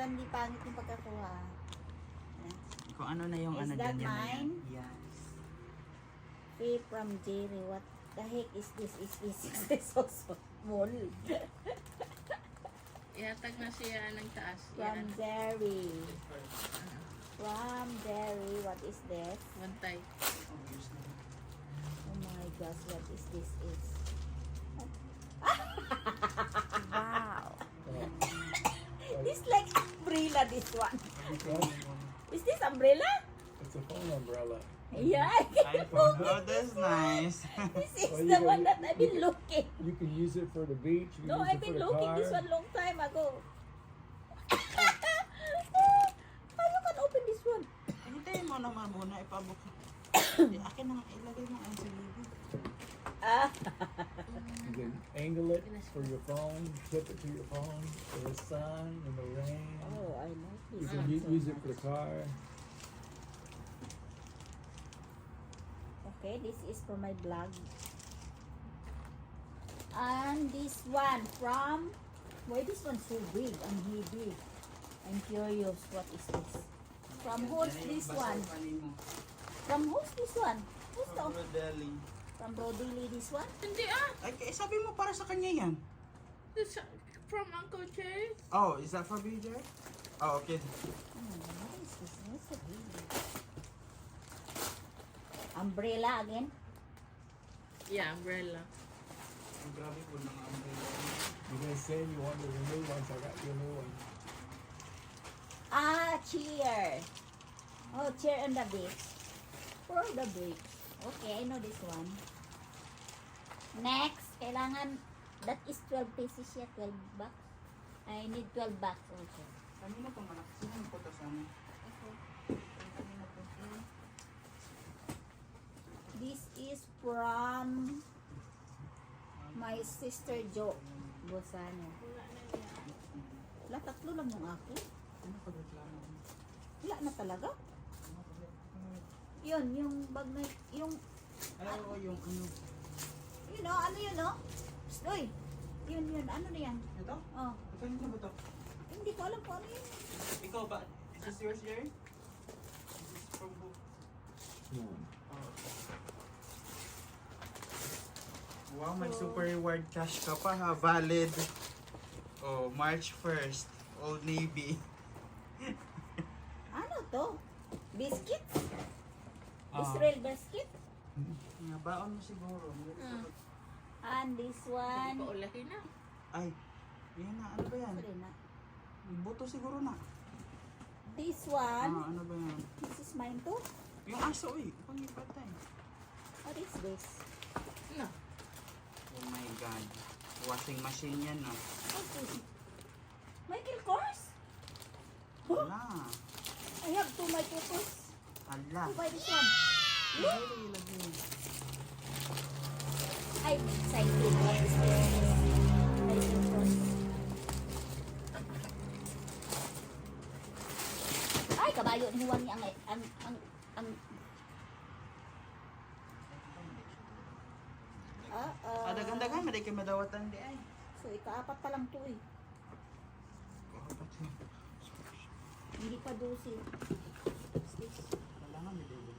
basta hindi pangit yung pagkakuha. Ayan. Kung ano na yung Is ano that dyan, yan. mine? Yes. Pay from Jerry. What the heck is this? Is this is this so small? Ihatag na siya ng taas. From Yan. Jerry. From Jerry. What is this? Bantay. Oh my gosh, what is this? Is Wow. this like umbrella? This one. It's Is this umbrella? a phone umbrella. Yeah. Oh, that's nice. This is Well, you the can- one that I've been looking. You can use it for the beach. You can No, I've been looking car. this one long time ago. How you can open this one? Hintayin mo naman muna, ipabuk. Akin na, ilagay mo ang silibig. You can angle it for your phone, tip it to your phone for the sun and the rain. oh, I know You this can one u- so use it for the car. Okay, this is for my blog. And this one from why this one so big and heavy? I'm curious what is this? From who's this one? From who's this one? Who's the From Rodelli. From Brodilly this one? Hindi ah! Ay, kaya sabi mo para sa kanya yan. This, from Uncle Jerry. Oh, is that for BJ? Oh, okay. Is this? What's so big? Umbrella again? Yeah, umbrella. Ang grabe po ng umbrella. You're gonna say you wanted the new ones. I got you a new one. Ah, chair. Oh, chair on the beach. For the beach. Okay, I know this one. Next, kailangan, that is 12 pieces siya, 12 bucks. I need 12 bucks also. Kanina po malaki. Sino ang puto sa amin? Kanina po. This is from my sister Jo Bosano. Wala, tatlo lang yung ako. Ano pa reklamo? Wala na talaga. Yun, yung bag na, yung, Ay, oo, yung ano. yun o, ano yun o? Psst, Uy, yun yun, ano na yan? Ito? Oh, Kanina ba ito? hindi ko alam kung ano yun. Ikaw ba? Is this yours, Jerry? Is this from who? One. Oh. Wow, may super reward cash ka pa ha. Valid. Oh, March 1st. Old Navy. Ano to? Biscuit? Ah. Israel biscuit? Nga, baon mo siguro. Ah. And this Hindi one, pa ulahin na. Ay, yan na. Ano ba yan? sorry na. Buto siguro na. This one, Ah, ano ba yan? this is mine too. Yung aso eh. Pangipatay. What is this? No. Oh my God. Washing machine yan, no? What's this? Michael Kors? Wala. I have two Michael Kors. Ala. Who buy this one? Jerry, lagi mo. I'm excited. What is this? Ay, kabayo ni Juan ang ang ang ang Ah, ah. Ah, dagan-dagan. Maday kayo madawatan di ay. So, ikaapat pa lang to eh. Hindi pa dosi. What's this? Wala nga, may dosi.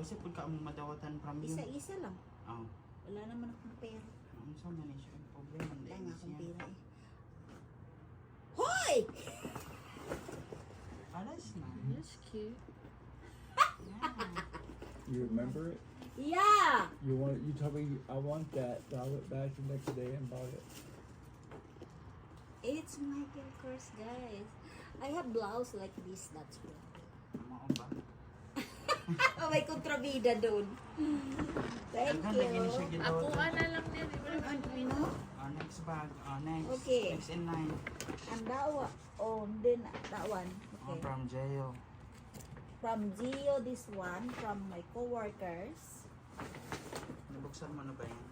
Dosi po ka ang madawatan from you. Isa-isa lang. Oh. Wala naman akong pera. Ang sa man siya ang problema. Wala nga akong pera eh. Hoy! Alas na. That's cute. Yeah. You remember it? Yeah! You want? You told me I want that. So I went back the next day and bought it. It's Michael Kors, guys. I have blouse like this, that's why. Oh, may kontrabida doon. Thank siya you. Ako na lang din. Di ba naman? Ano? Oh, next bag. Oh, next. Okay. Next in line. And that one. Oh, then that one. Oh, Okay. from jail. From Gio, this one. From my co-workers. Nabuksan mo na ba yan?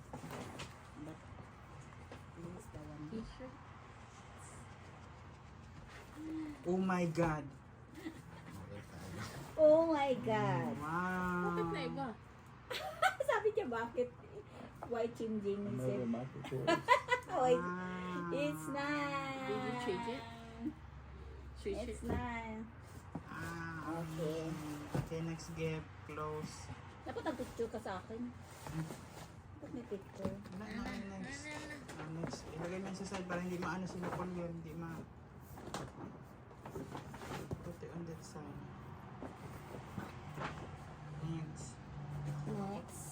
But, this the one. T-shirt. Oh my God. Oh my God. Wow. Bakit na iba? Sabi niya, bakit? Why changing? Oh, it- Wow. it's nice. Did you change it? Sweet, It's sweet. nice. Ah, Okay. Okay, next gift. Close. Dapat nag-picture ka sa akin. Dapat may picture. Ano, ano, next? Ah, next. Ilagay mo sa side para hindi maano si Napoleon. Hindi ma... Put it on that side. Next. Next.